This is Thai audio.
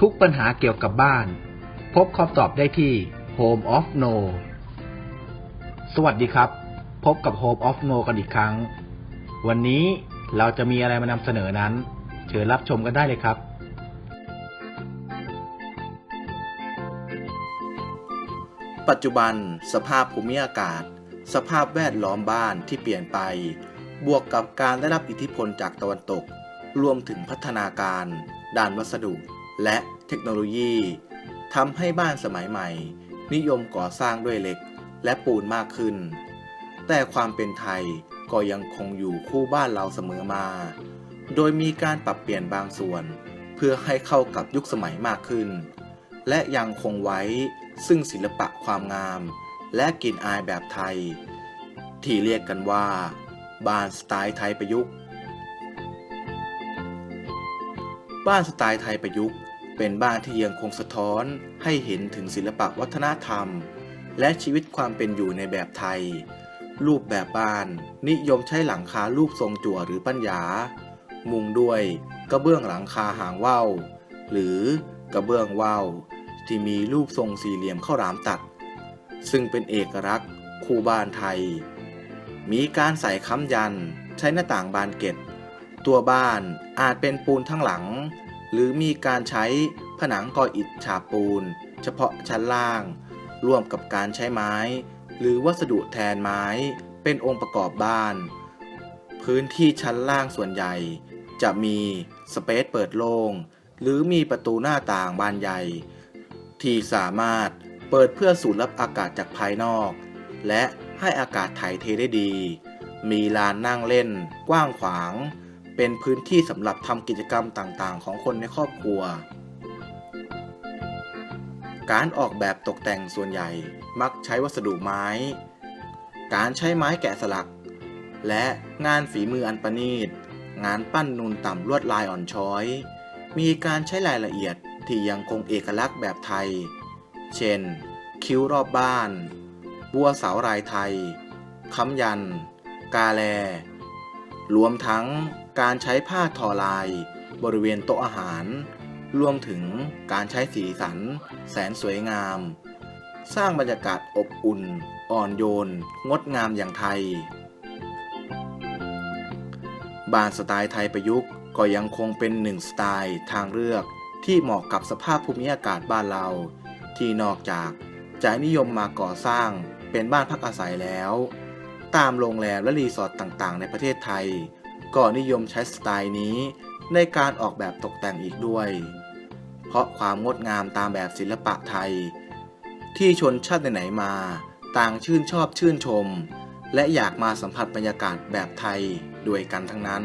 ทุกปัญหาเกี่ยวกับบ้าน พบคำตอบได้ที่ Home of No สวัสดีครับ พบกับ Home of No กันอีกครั้ง วันนี้เราจะมีอะไรมานำเสนอนั้น เชิญรับชมกันได้เลยครับปัจจุบันสภาพภูมิอากาศ สภาพแวดล้อมบ้านที่เปลี่ยนไป บวกกับการได้รับอิทธิพลจากตะวันตก รวมถึงพัฒนาการ ด้านวัสดุ และเทคโนโลยีทำให้บ้านสมัยใหม่ นิยมก่อสร้างด้วยเหล็กและปูนมากขึ้น แต่ความเป็นไทยก็ยังคงอยู่คู่บ้านเราเสมอมา โดยมีการปรับเปลี่ยนบางส่วน เพื่อให้เข้ากับยุคสมัยมากขึ้น และยังคงไว้ซึ่งศิลปะความงาม และกลิ่นอายแบบไทย ที่เรียกกันว่าบ้านสไตล์ไทยประยุกต์ บ้านสไตล์ไทยประยุกต์ เป็นบ้านที่ยังคงสะท้อนให้เห็นถึงศิลปะวัฒนธรรม และชีวิตความเป็นอยู่ในแบบไทย รูปแบบบ้าน นิยมใช้หลังคารูปทรงจั่วหรือปัญญา มุงด้วยกระเบื้องหลังคาหางว่าวหรือกระเบื้องว่าวที่มีรูปทรงสี่เหลี่ยมข้าวหลามตัด ซึ่งเป็นเอกลักษณ์ คู่บ้านไทย มีการใส่ค้ำยัน ใช้หน้าต่างบานเกล็ดตัวบ้านอาจเป็นปูนทั้งหลัง หรือมีการใช้ผนังก่ออิฐฉาบปูน เฉพาะชั้นล่าง ร่วมกับการใช้ไม้ หรือวัสดุแทนไม้เป็นองค์ประกอบบ้าน พื้นที่ชั้นล่างส่วนใหญ่ จะมีสเปซเปิดโล่งหรือมีประตูหน้าต่างบานใหญ่ ที่สามารถเปิดเพื่อสูดรับอากาศจากภายนอก และให้อากาศถ่ายเทได้ดี มีลานนั่งเล่น กว้างขวาง เป็นพื้นที่สำหรับทำกิจกรรมต่างๆ ของคนในครอบครัว การออกแบบตกแต่งส่วนใหญ่มักใช้วัสดุไม้ การใช้ไม้แกะสลัก และงานฝีมืออันประณีต งานปั้นนูนต่ำลวดลายอ่อนช้อย มีการใช้รายละเอียดที่ยังคงเอกลักษณ์แบบไทย เช่น คิ้วรอบบ้าน บัวเสาลายไทย ค้ำยัน กาแล รวมทั้ง การใช้ผ้าทอลาย บริเวณโต๊ะอาหาร รวมถึงการใช้สีสัน แสนสวยงาม สร้างบรรยากาศอบอุ่น อ่อนโยน งดงามอย่างไทยบ้านสไตล์ไทยประยุกต์ก็ยังคงเป็นหนึ่งสไตล์ทางเลือกที่เหมาะกับสภาพภูมิอากาศบ้านเรา ที่นอกจากจะนิยมมาก่อสร้างเป็นบ้านพักอาศัยแล้ว ตามโรงแรมและรีสอร์ทต่างๆ ในประเทศไทย ก็นิยมใช้สไตล์นี้ ในการออกแบบตกแต่งอีกด้วย เพราะความงดงามตามแบบศิลปะไทย ที่ชนชาติไหนมา ต่างชื่นชอบชื่นชม และอยากมาสัมผัสบรรยากาศแบบไทยด้วยกันทั้งนั้น